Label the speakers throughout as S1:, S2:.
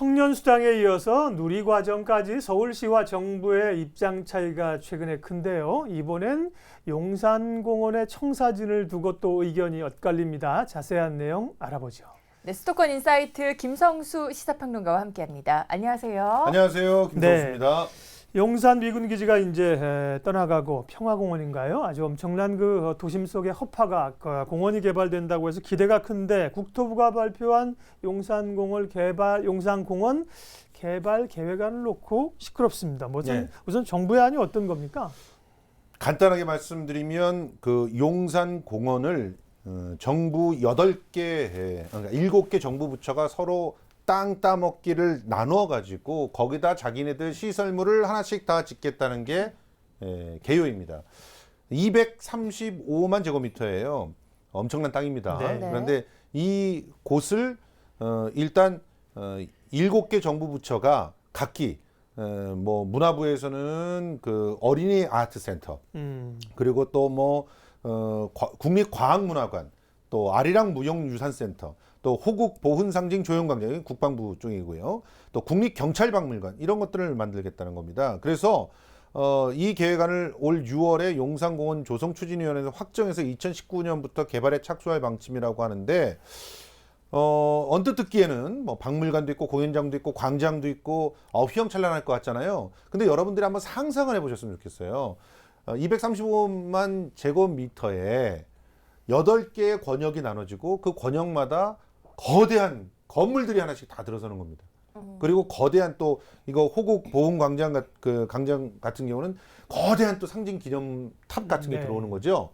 S1: 청년 수당에 이어서 누리과정까지 서울시와 정부의 입장 차이가 최근에 큰데요. 이번엔 용산공원의 청사진을 두고 또 의견이 엇갈립니다. 자세한 내용 알아보죠.
S2: 네, 수도권 인사이트 김성수 시사평론가와 함께합니다. 안녕하세요.
S3: 안녕하세요. 김성수입니다.
S1: 용산 미군 기지가 이제 에, 떠나가고 평화공원인가요? 아주 엄청난 그 어, 도심 속의 허파가 그 공원이 개발된다고 해서 기대가 큰데 국토부가 발표한 용산공원 개발 용산공원 개발 계획안을 놓고 시끄럽습니다. 우선
S3: 네.
S1: 우선 정부의 안이 어떤 겁니까?
S3: 간단하게 말씀드리면 그 용산 공원을 어, 정부 8개 그러니까 7개 정부 부처가 서로 땅 따먹기를 나누어 가지고 거기다 자기네들 시설물을 하나씩 다 짓겠다는 게 에, 개요입니다. 235만 제곱미터예요. 엄청난 땅입니다.
S1: 네.
S3: 그런데 이 곳을 어, 일단 어, 7개 정부 부처가 각기 어, 뭐 문화부에서는 그 어린이 아트 센터
S1: 음,
S3: 그리고 또뭐 어, 과- 국립과학문화관, 또 아리랑 무형유산센터, 또 호국 보훈 상징 조형광장 국방부 쪽이고요. 또 국립경찰박물관 이런 것들을 만들겠다는 겁니다. 그래서 어, 이 계획안을 올 6월에 용산공원 조성 추진위원회에서 확정해서 2019년부터 개발에 착수할 방침이라고 하는데 어, 언뜻 듣기에는 뭐 박물관도 있고 공연장도 있고 광장도 있고 어, 휘황찬란할 것 같잖아요. 근데 여러분들이 한번 상상을 해보셨으면 좋겠어요. 어, 235만 제곱미터에 8개의 권역이 나눠지고 그 권역마다 거대한 건물들이 하나씩 다 들어서는 겁니다. 그리고 거대한 또 이거 호국 보훈 광장 같- 그 광장 같은 경우는 거대한 또 상징 기념 탑 같은 게
S1: 네.
S3: 들어오는 거죠.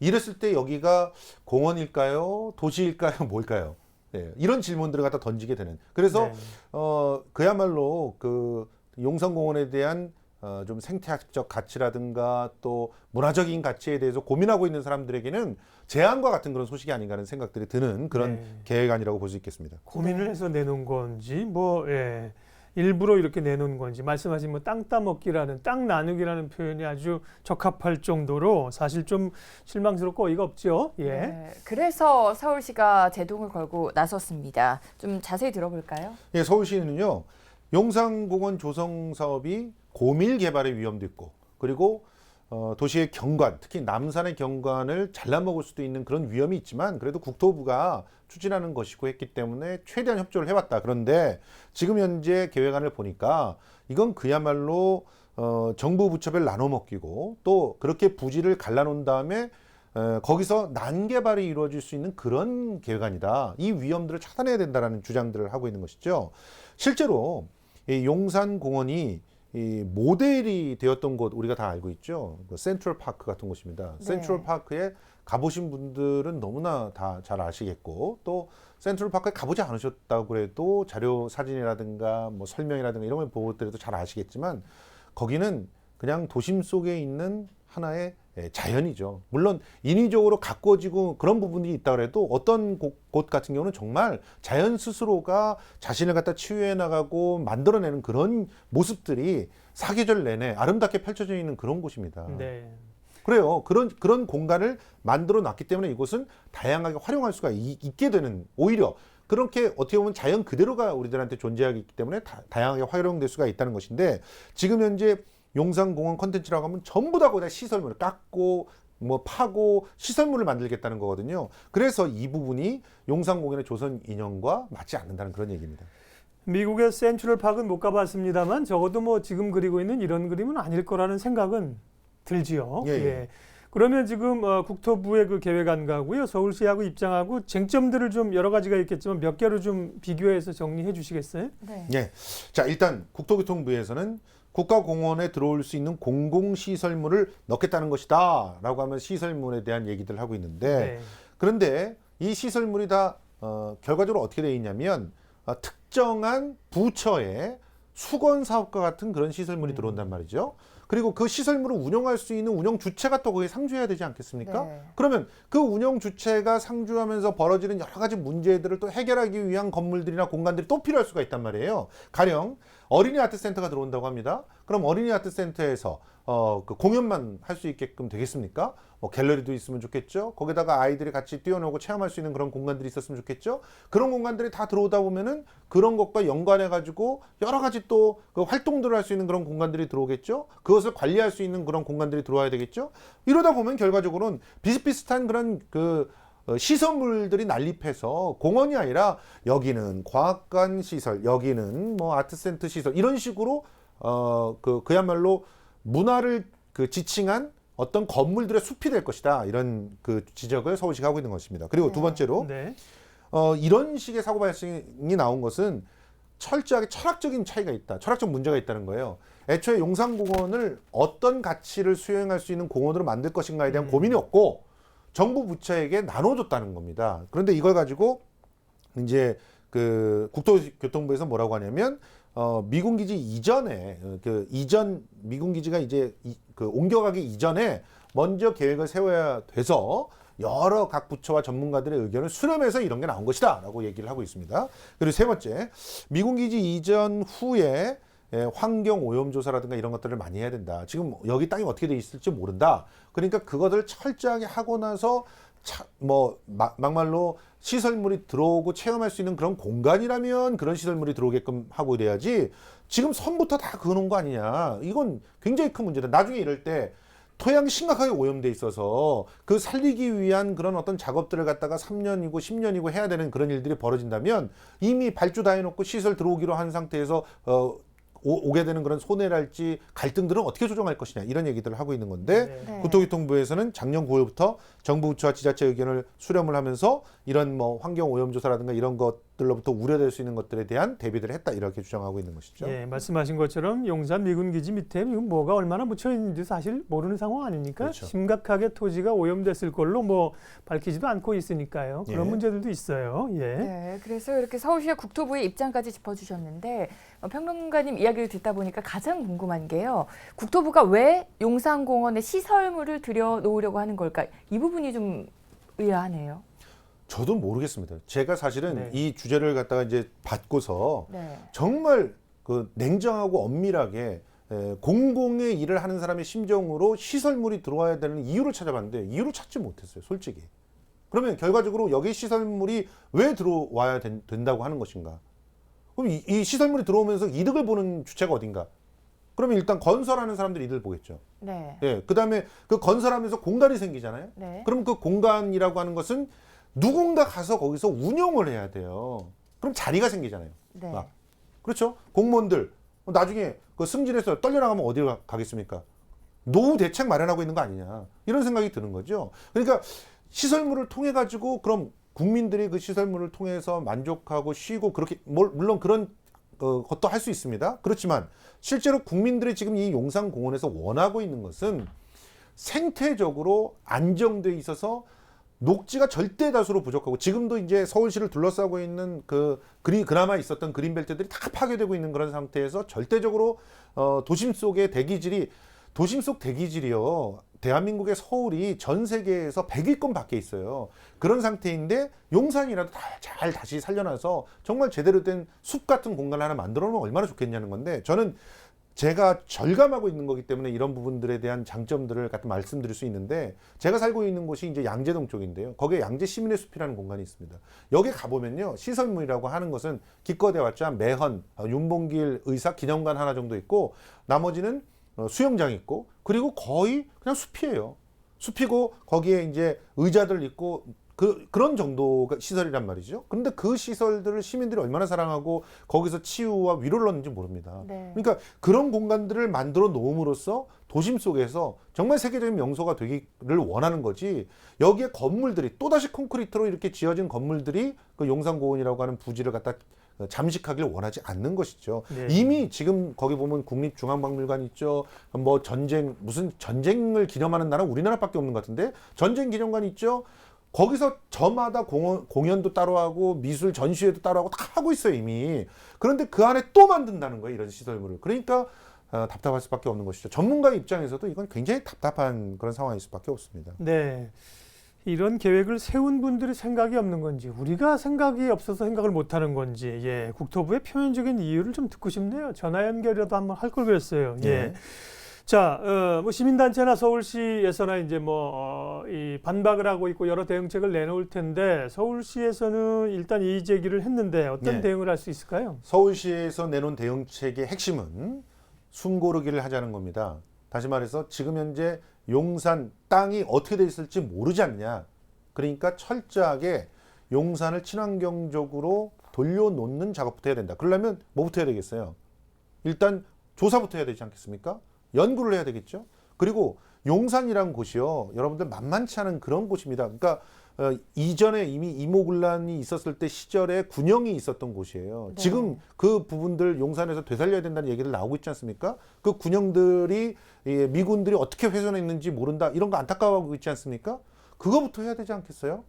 S3: 이랬을 때 여기가 공원일까요? 도시일까요? 뭘까요? 네, 이런 질문들을 갖다 던지게 되는. 그래서
S1: 네.
S3: 어 그야말로 그 용산공원에 대한 어, 좀 생태학적 가치라든가 또 문화적인 가치에 대해서 고민하고 있는 사람들에게는 재앙과 같은 그런 소식이 아닌가 하는 생각들이 드는 그런
S1: 네.
S3: 계획안이라고 볼 수 있겠습니다.
S1: 고민을 해서 내놓은 건지 뭐 예. 일부러 이렇게 내놓은 건지 말씀하신 뭐 땅 따먹기라는 땅 나누기라는 표현이 아주 적합할 정도로 사실 좀 실망스럽고 어이가 없죠. 예.
S2: 네, 그래서 서울시가 제동을 걸고 나섰습니다. 좀 자세히 들어볼까요?
S3: 예, 서울시는요 용산공원 조성 사업이 고밀 개발의 위험도 있고 그리고 어, 도시의 경관, 특히 남산의 경관을 잘라먹을 수도 있는 그런 위험이 있지만 그래도 국토부가 추진하는 것이고 했기 때문에 최대한 협조를 해왔다. 그런데 지금 현재 계획안을 보니까 이건 그야말로 어, 정부 부처별 나눠 먹기고 또 그렇게 부지를 갈라놓은 다음에 에, 거기서 난개발이 이루어질 수 있는 그런 계획안이다. 이 위험들을 차단해야 된다라는 주장들을 하고 있는 것이죠. 실제로 이 용산공원이 이 모델이 되었던 곳 우리가 다 알고 있죠. 그 센트럴 파크 같은 곳입니다.
S2: 네.
S3: 센트럴 파크에 가보신 분들은 너무나 다 잘 아시겠고 또 센트럴 파크에 가보지 않으셨다고 해도 자료 사진이라든가 뭐 설명이라든가 이런 걸 보더라도 잘 아시겠지만 거기는 그냥 도심 속에 있는 하나의 예, 자연이죠. 물론 인위적으로 가꿔지고 그런 부분이 있다 그래도 어떤 곳, 곳 같은 경우는 정말 자연 스스로가 자신을 갖다 치유해 나가고 만들어내는 그런 모습들이 사계절 내내 아름답게 펼쳐져 있는 그런 곳입니다.
S1: 네.
S3: 그래요. 그런 그런 공간을 만들어 놨기 때문에 이곳은 다양하게 활용할 수가 이- 있게 되는 오히려 그렇게 어떻게 보면 자연 그대로가 우리들한테 존재하기 때문에 다, 다양하게 활용될 수가 있다는 것인데 지금 현재 용산공원 컨텐츠라고 하면 전부 다 거기다 시설물을 깎고 뭐 파고 시설물을 만들겠다는 거거든요. 그래서 이 부분이 용산공원의 조선 인연과 맞지 않는다는 그런 얘기입니다.
S1: 미국의 센트럴 파크는 못 가봤습니다만 적어도 뭐 지금 그리고 있는 이런 그림은 아닐 거라는 생각은 들지요.
S3: 예, 예.
S1: 그러면 지금 어, 국토부의 그 계획 안가고요, 서울시하고 입장하고 쟁점들을 좀 여러 가지가 있겠지만 몇 개로 좀 비교해서 정리해 주시겠어요?
S2: 네.
S3: 예. 자, 일단 국토교통부에서는 국가공원에 들어올 수 있는 공공시설물을 넣겠다는 것이다. 라고 하면 시설물에 대한 얘기들 하고 있는데,
S1: 네.
S3: 그런데 이 시설물이 다, 어, 결과적으로 어떻게 되어 있냐면, 어, 특정한 부처의 수건 사업과 같은 그런 시설물이 들어온단 말이죠. 그리고 그 시설물을 운영할 수 있는 운영 주체가 또 거기에 상주해야 되지 않겠습니까?
S2: 네.
S3: 그러면 그 운영 주체가 상주하면서 벌어지는 여러 가지 문제들을 또 해결하기 위한 건물들이나 공간들이 또 필요할 수가 있단 말이에요. 가령 어린이 아트 센터가 들어온다고 합니다. 그럼 어린이 아트 센터에서 어, 그 공연만 할 수 있게끔 되겠습니까? 뭐 갤러리도 있으면 좋겠죠. 거기다가 아이들이 같이 뛰어놀고 체험할 수 있는 그런 공간들이 있었으면 좋겠죠. 그런 공간들이 다 들어오다 보면은 그런 것과 연관해 가지고 여러 가지 또 그 활동들을 할 수 있는 그런 공간들이 들어오겠죠. 그것을 관리할 수 있는 그런 공간들이 들어와야 되겠죠. 이러다 보면 결과적으로는 비슷비슷한 그런 그 어, 시설물들이 난립해서 공원이 아니라 여기는 과학관 시설, 여기는 뭐 아트센터 시설 이런 식으로 어 그 그야말로 문화를 그 지칭한 어떤 건물들의 숲이 될 것이다 이런 그 지적을 서울시가 하고 있는 것입니다. 그리고 두
S2: 네.
S3: 번째로
S1: 네.
S3: 어, 이런 식의 사고 발생이 나온 것은 철저하게 철학적인 차이가 있다. 철학적 문제가 있다는 거예요. 애초에 용산공원을 어떤 가치를 수행할 수 있는 공원으로 만들 것인가에 대한
S1: 음.
S3: 고민이 없고 정부 부처에게 나눠줬다는 겁니다. 그런데 이걸 가지고 이제 그 국토교통부에서 뭐라고 하냐면 어, 미군 기지 이전에 어, 그 이전 미군 기지가 이제 이, 그 옮겨가기 이전에 먼저 계획을 세워야 돼서 여러 각 부처와 전문가들의 의견을 수렴해서 이런 게 나온 것이다라고 얘기를 하고 있습니다. 그리고 세 번째 미군 기지 이전 후에 예, 환경 오염 조사라든가 이런 것들을 많이 해야 된다. 지금 여기 땅이 어떻게 돼 있을지 모른다. 그러니까 그것을 철저하게 하고 나서 차, 뭐 마- 막말로 시설물이 들어오고 체험할 수 있는 그런 공간이라면 그런 시설물이 들어오게끔 하고 이래야지 지금 선부터 다 그어놓은 거 아니냐. 이건 굉장히 큰 문제다. 나중에 이럴 때 토양이 심각하게 오염돼 있어서 그 살리기 위한 그런 어떤 작업들을 갖다가 3년이고 10년이고 해야 되는 그런 일들이 벌어진다면 이미 발주 다 해놓고 시설 들어오기로 한 상태에서 어, 오, 게 되는 그런 손해랄지 갈등들은 어떻게 조정할 것이냐 이런 얘기들을 하고 있는 건데
S1: 네.
S2: 네.
S3: 국토교통부에서는 작년 9월부터 정부 부처와 지자체 의견을 수렴을 하면서 이런 뭐 환경 오염 조사라든가 이런 것 들로부터 우려될 수 있는 것들에 대한 대비를 했다 이렇게 주장하고 있는 것이죠.
S1: 예, 말씀하신 것처럼 용산 미군 기지 밑에 이건 뭐가 얼마나 묻혀 있는지 사실 모르는 상황 아닙니까?
S3: 그렇죠.
S1: 심각하게 토지가 오염됐을 걸로 뭐 밝히지도 않고 있으니까요. 그런
S3: 예.
S1: 문제들도 있어요. 예.
S2: 네, 그래서 이렇게 서울시와 국토부의 입장까지 짚어주셨는데 어, 평론가님 이야기를 듣다 보니까 가장 궁금한 게요. 국토부가 왜 용산공원에 시설물을 들여놓으려고 하는 걸까? 이 부분이 좀 의아하네요.
S3: 저도 모르겠습니다. 제가 사실은
S1: 네.
S3: 이 주제를 갖다가 이제 받고서
S2: 네.
S3: 정말 그 냉정하고 엄밀하게 에, 공공의 일을 하는 사람의 심정으로 시설물이 들어와야 되는 이유를 찾아봤는데 이유를 찾지 못했어요, 솔직히. 그러면 결과적으로 여기 시설물이 왜 들어와야 된, 다고 하는 것인가? 그럼 이, 이 시설물이 들어오면서 이득을 보는 주체가 어딘가? 그러면 일단 건설하는 사람들이 이득을 보겠죠.
S2: 네.
S3: 예, 그 다음에 그 건설하면서 공간이 생기잖아요.
S2: 네.
S3: 그럼 그 공간이라고 하는 것은 누군가 가서 거기서 운영을 해야 돼요. 그럼 자리가 생기잖아요.
S2: 네.
S3: 아, 그렇죠? 공무원들 나중에 그 승진해서 떨려나가면 어디로 가- 가겠습니까? 노후 대책 마련하고 있는 거 아니냐 이런 생각이 드는 거죠. 그러니까 시설물을 통해 가지고 그럼 국민들이 그 시설물을 통해서 만족하고 쉬고 그렇게 뭘- 물론 그런 어, 것도 할 수 있습니다. 그렇지만 실제로 국민들이 지금 이 용산공원에서 원하고 있는 것은 생태적으로 안정돼 있어서 녹지가 절대 다수로 부족하고 지금도 이제 서울시를 둘러싸고 있는 그 그리 그나마 있었던 그린벨트들이 다 파괴되고 있는 그런 상태에서 절대적으로 어 도심 속의 대기질이 도심 속 대기질이요. 대한민국의 서울이 전 세계에서 100위권 밖에 있어요. 그런 상태인데 용산이라도 다 잘 다시 살려놔서 정말 제대로 된 숲 같은 공간을 하나 만들어 놓으면 얼마나 좋겠냐는 건데 저는 제가 절감하고 있는 거기 때문에 이런 부분들에 대한 장점들을 갖다 말씀드릴 수 있는데 제가 살고 있는 곳이 이제 양재동 쪽인데요. 거기에 양재 시민의 숲이라는 공간이 있습니다. 여기 가보면요. 시설물이라고 하는 것은 기껏 해 왔자 매헌, 어, 윤봉길 의사 기념관 하나 정도 있고 나머지는 어, 수영장 있고 그리고 거의 그냥 숲이에요. 숲이고 거기에 이제 의자들 있고 그 그런 정도가 시설이란 말이죠. 그런데 그 시설들을 시민들이 얼마나 사랑하고 거기서 치유와 위로를 얻는지 모릅니다.
S2: 네.
S3: 그러니까 그런 공간들을 만들어 놓음으로써 도심 속에서 정말 세계적인 명소가 되기를 원하는 거지 여기에 건물들이 또다시 콘크리트로 이렇게 지어진 건물들이 그 용산공원이라고 하는 부지를 갖다 잠식하길 원하지 않는 것이죠.
S1: 네.
S3: 이미 지금 거기 보면 국립중앙박물관 있죠. 뭐 전쟁 무슨 전쟁을 기념하는 나라 우리나라밖에 없는 것 같은데 전쟁 기념관 있죠. 거기서 저마다 공연, 공연도 따로 하고 미술 전시회도 따로 하고 다 하고 있어요 이미. 그런데 그 안에 또 만든다는 거예요 이런 시설물을. 그러니까 어, 답답할 수밖에 없는 것이죠. 전문가 입장에서도 이건 굉장히 답답한 그런 상황일 수밖에 없습니다.
S1: 네. 이런 계획을 세운 분들이 생각이 없는 건지 우리가 생각이 없어서 생각을 못 하는 건지 예, 국토부의 표면적인 이유를 좀 듣고 싶네요. 전화 연결이라도 한번 할 걸 그랬어요. 예.
S3: 예.
S1: 자, 어, 뭐 시민단체나 서울시에서나 이제 뭐, 어, 이 반박을 하고 있고 여러 대응책을 내놓을 텐데 서울시에서는 일단 이의 제기를 했는데 어떤
S3: 네.
S1: 대응을 할 수 있을까요?
S3: 서울시에서 내놓은 대응책의 핵심은 숨고르기를 하자는 겁니다. 다시 말해서 지금 현재 용산 땅이 어떻게 돼 있을지 모르지 않냐. 그러니까 철저하게 용산을 친환경적으로 돌려놓는 작업부터 해야 된다. 그러려면 뭐부터 해야 되겠어요? 일단 조사부터 해야 되지 않겠습니까? 연구를 해야 되겠죠. 그리고 용산이란 곳이요, 여러분들 만만치 않은 그런 곳입니다. 그러니까 어, 이전에 이미 이모군란이 있었을 때 시절에 군영이 있었던 곳이에요.
S2: 네.
S3: 지금 그 부분들 용산에서 되살려야 된다는 얘기를 나오고 있지 않습니까? 그 군영들이 예, 미군들이 어떻게 훼손했는지 모른다 이런 거 안타까워하고 있지 않습니까? 그거부터 해야 되지 않겠어요?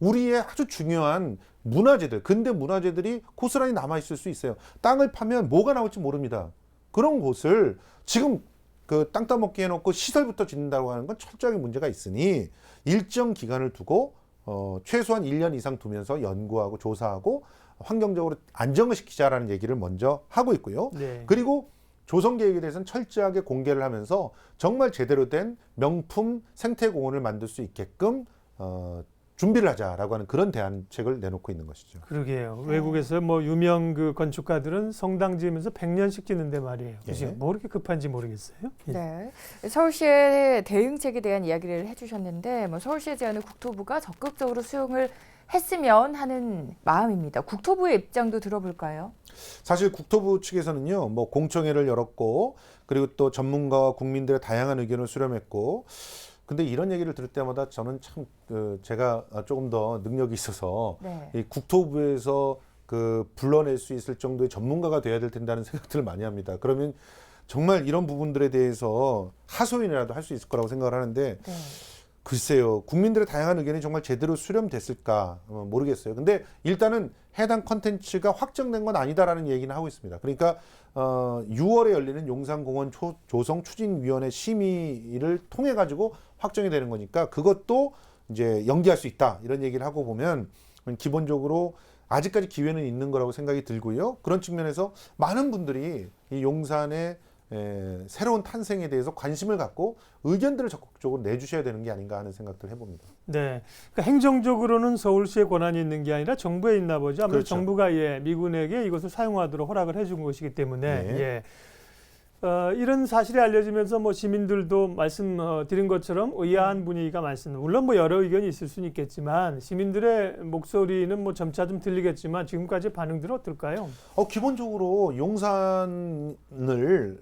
S3: 우리의 아주 중요한 문화재들, 근대 문화재들이 고스란히 남아 있을 수 있어요. 땅을 파면 뭐가 나올지 모릅니다. 그런 곳을 지금 그 땅 따먹기 해놓고 시설부터 짓는다고 하는 건 철저하게 문제가 있으니 일정 기간을 두고 어, 최소한 1년 이상 두면서 연구하고 조사하고 환경적으로 안정을 시키자라는 얘기를 먼저 하고 있고요.
S1: 네.
S3: 그리고 조성 계획에 대해서는 철저하게 공개를 하면서 정말 제대로 된 명품 생태 공원을 만들 수 있게끔 어, 준비를 하자라고 하는 그런 대안책을 내놓고 있는 것이죠.
S1: 그러게요. 외국에서 뭐 유명 그 건축가들은 성당 지으면서 100년씩 짓는데 말이에요. 그죠?
S3: 예.
S1: 뭐 그렇게 급한지 모르겠어요. 예.
S2: 네. 서울시의 대응책에 대한 이야기를 해주셨는데 뭐 서울시의 제안을 국토부가 적극적으로 수용을 했으면 하는 마음입니다. 국토부의 입장도 들어볼까요?
S3: 사실 국토부 측에서는요, 뭐 공청회를 열었고, 그리고 또 전문가와 국민들의 다양한 의견을 수렴했고, 근데 이런 얘기를 들을 때마다 저는 참, 그, 제가 조금 더 능력이 있어서
S2: 네.
S3: 이 국토부에서 그 불러낼 수 있을 정도의 전문가가 돼야 될 텐다는 생각들을 많이 합니다. 그러면 정말 이런 부분들에 대해서 하소연이라도 할 수 있을 거라고 생각을 하는데
S2: 네.
S3: 글쎄요 국민들의 다양한 의견이 정말 제대로 수렴됐을까 어, 모르겠어요. 근데 일단은 해당 컨텐츠가 확정된 건 아니다라는 얘기는 하고 있습니다. 그러니까 어, 6월에 열리는 용산공원 초- 조성 추진위원회 심의를 통해 가지고 확정이 되는 거니까 그것도 이제 연기할 수 있다 이런 얘기를 하고 보면 기본적으로 아직까지 기회는 있는 거라고 생각이 들고요. 그런 측면에서 많은 분들이 이 용산의 에, 새로운 탄생에 대해서 관심을 갖고 의견들을 적극적으로 내주셔야 되는 게 아닌가 하는 생각들을 해봅니다.
S1: 네. 그러니까 행정적으로는 서울시에 권한이 있는 게 아니라 정부에 있나 보죠. 아무래도
S3: 그렇죠.
S1: 정부가 예, 미군에게 이것을 사용하도록 허락을 해준 것이기 때문에
S3: 네.
S1: 예. 어, 이런 사실이 알려지면서 뭐 시민들도 말씀드린 것처럼 의아한 분위기가 많습니다. 물론 뭐 여러 의견이 있을 수는 있겠지만 시민들의 목소리는 뭐 점차 좀 들리겠지만 지금까지 반응들은 어떨까요?
S3: 어, 기본적으로 용산을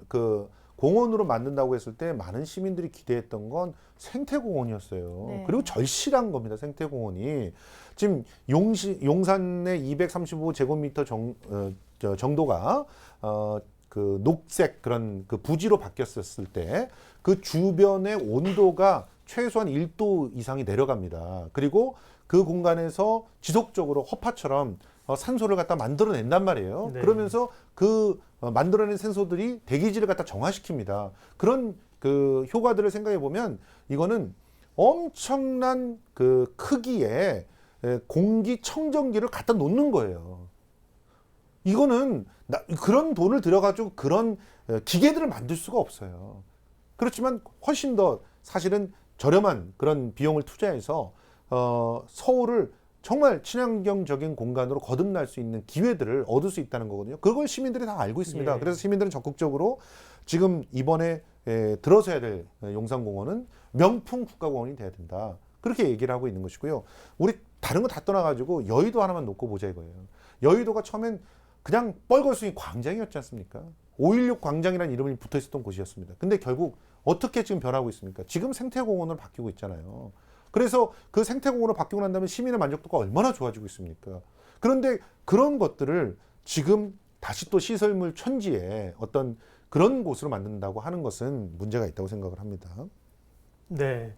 S3: 그 공원으로 만든다고 했을 때 많은 시민들이 기대했던 건 생태공원이었어요.
S2: 네.
S3: 그리고 절실한 겁니다. 생태공원이 지금 용시, 용산의 235제곱미터 정, 어, 저 정도가 어, 그 녹색 그런 그 부지로 바뀌었을 때 그 주변의 온도가 최소한 1도 이상이 내려갑니다. 그리고 그 공간에서 지속적으로 허파처럼 어, 산소를 갖다 만들어낸단 말이에요.
S1: 네.
S3: 그러면서 그 어, 만들어낸 산소들이 대기질을 갖다 정화시킵니다. 그런 그 효과들을 생각해 보면 이거는 엄청난 그 크기의 에, 공기 청정기를 갖다 놓는 거예요. 이거는 나- 그런 돈을 들여가지고 그런 에, 기계들을 만들 수가 없어요. 그렇지만 훨씬 더 사실은 저렴한 그런 비용을 투자해서 어, 서울을 정말 친환경적인 공간으로 거듭날 수 있는 기회들을 얻을 수 있다는 거거든요. 그걸 시민들이 다 알고 있습니다.
S1: 예.
S3: 그래서 시민들은 적극적으로 지금 이번에 에, 들어서야 될 에, 용산공원은 명품 국가공원이 돼야 된다. 그렇게 얘기를 하고 있는 것이고요. 우리 다른 거 다 떠나가지고 여의도 하나만 놓고 보자 이거예요. 여의도가 처음엔 그냥 뻘거숭이 광장이었지 않습니까? 516 광장이라는 이름이 붙어 있었던 곳이었습니다. 근데 결국 어떻게 지금 변하고 있습니까? 지금 생태공원으로 바뀌고 있잖아요. 그래서 그 생태공원으로 바뀌고 난 다음에 시민의 만족도가 얼마나 좋아지고 있습니까? 그런데 그런 것들을 지금 다시 또 시설물 천지에 어떤 그런 곳으로 만든다고 하는 것은 문제가 있다고 생각을 합니다.
S1: 네.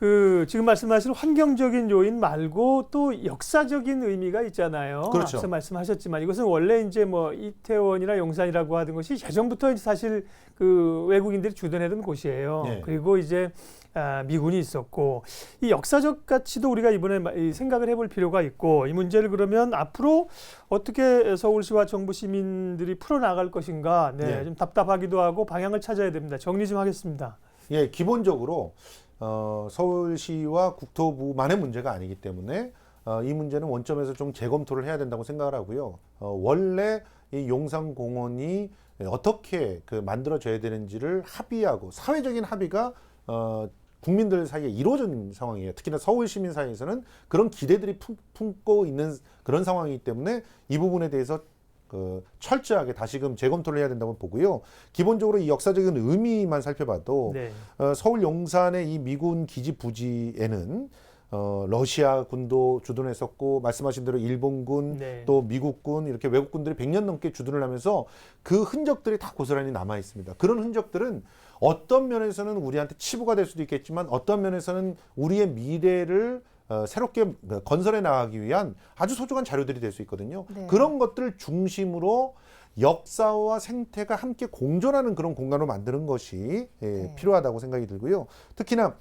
S1: 그 지금 말씀하신 환경적인 요인 말고 또 역사적인 의미가 있잖아요.
S3: 그렇죠.
S1: 앞서 말씀하셨지만 이것은 원래 이제 뭐 이태원이나 용산이라고 하던 것이 예전부터 사실 그 외국인들이 주둔했던 곳이에요.
S3: 네.
S1: 그리고 이제 아, 미군이 있었고 이 역사적 가치도 우리가 이번에 생각을 해볼 필요가 있고 이 문제를 그러면 앞으로 어떻게 서울시와 정부 시민들이 풀어 나갈 것인가 네,
S3: 네.
S1: 좀 답답하기도 하고 방향을 찾아야 됩니다. 정리 좀 하겠습니다.
S3: 예, 기본적으로 어, 서울시와 국토부만의 문제가 아니기 때문에 어, 이 문제는 원점에서 좀 재검토를 해야 된다고 생각을 하고요. 어, 원래 이 용산공원이 어떻게 그 만들어져야 되는지를 합의하고 사회적인 합의가 어, 국민들 사이에 이루어진 상황이에요. 특히나 서울 시민 사이에서는 그런 기대들이 품, 품고 있는 그런 상황이기 때문에 이 부분에 대해서 그 철저하게 다시금 재검토를 해야 된다고 보고요. 기본적으로 이 역사적인 의미만 살펴봐도
S1: 네.
S3: 어, 서울 용산의 이 미군 기지 부지에는 어, 러시아 군도 주둔했었고 말씀하신 대로 일본군
S1: 네.
S3: 또 미국군 이렇게 외국군들이 100년 넘게 주둔을 하면서 그 흔적들이 다 고스란히 남아 있습니다. 그런 흔적들은 어떤 면에서는 우리한테 치부가 될 수도 있겠지만 어떤 면에서는 우리의 미래를 어, 새롭게 건설해 나가기 위한 아주 소중한 자료들이 될 수 있거든요.
S2: 네.
S3: 그런 것들을 중심으로 역사와 생태가 함께 공존하는 그런 공간으로 만드는 것이 예,
S2: 네.
S3: 필요하다고 생각이 들고요. 특히나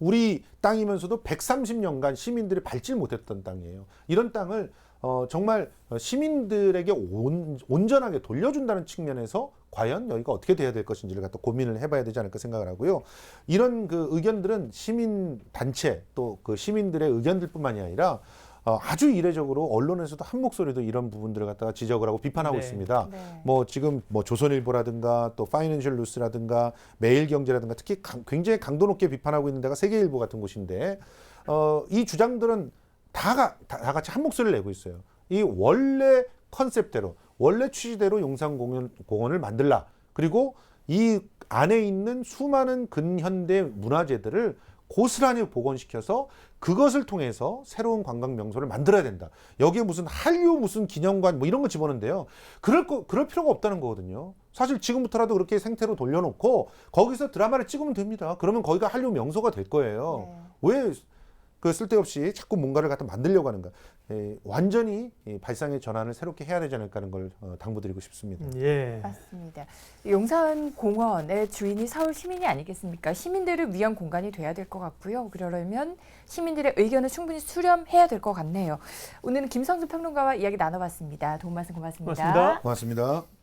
S3: 우리 땅이면서도 130년간 시민들이 밟질 못했던 땅이에요. 이런 땅을 어, 정말 시민들에게 온, 온전하게 돌려준다는 측면에서 과연 여기가 어떻게 돼야 될 것인지를 갖다 고민을 해봐야 되지 않을까 생각을 하고요. 이런 그 의견들은 시민 단체 또 그 시민들의 의견들뿐만이 아니라 어, 아주 이례적으로 언론에서도 한 목소리도 이런 부분들을 갖다가 지적을 하고 비판하고
S1: 네.
S3: 있습니다.
S2: 네.
S3: 뭐 지금 뭐 조선일보라든가 또 파이낸셜 뉴스라든가 매일경제라든가 특히 강- 굉장히 강도 높게 비판하고 있는 데가 세계일보 같은 곳인데 어, 이 주장들은 다가 다, 다 같이 한 목소리를 내고 있어요. 이 원래 컨셉대로 원래 취지대로 용산공원 공원을 만들라. 그리고 이 안에 있는 수많은 근현대 문화재들을 고스란히 복원시켜서 그것을 통해서 새로운 관광 명소를 만들어야 된다. 여기에 무슨 한류 무슨 기념관 뭐 이런 거 집어넣는데요. 그럴 거 그럴 필요가 없다는 거거든요. 사실 지금부터라도 그렇게 생태로 돌려놓고 거기서 드라마를 찍으면 됩니다. 그러면 거기가 한류 명소가 될 거예요.
S2: 네.
S3: 왜 그 쓸데없이 자꾸 뭔가를 갖다 만들려고 하는가? 예, 완전히 이 발상의 전환을 새롭게 해야 되지 않을까 하는 걸 어, 당부드리고 싶습니다.
S1: 음, 예.
S2: 맞습니다. 용산 공원의 주인이 서울 시민이 아니겠습니까? 시민들을 위한 공간이 돼야 될 것 같고요. 그러려면 시민들의 의견을 충분히 수렴해야 될 것 같네요. 오늘은 김성수 평론가와 이야기 나눠봤습니다. 도움 말씀 고맙습니다.
S1: 고맙습니다.
S3: 고맙습니다.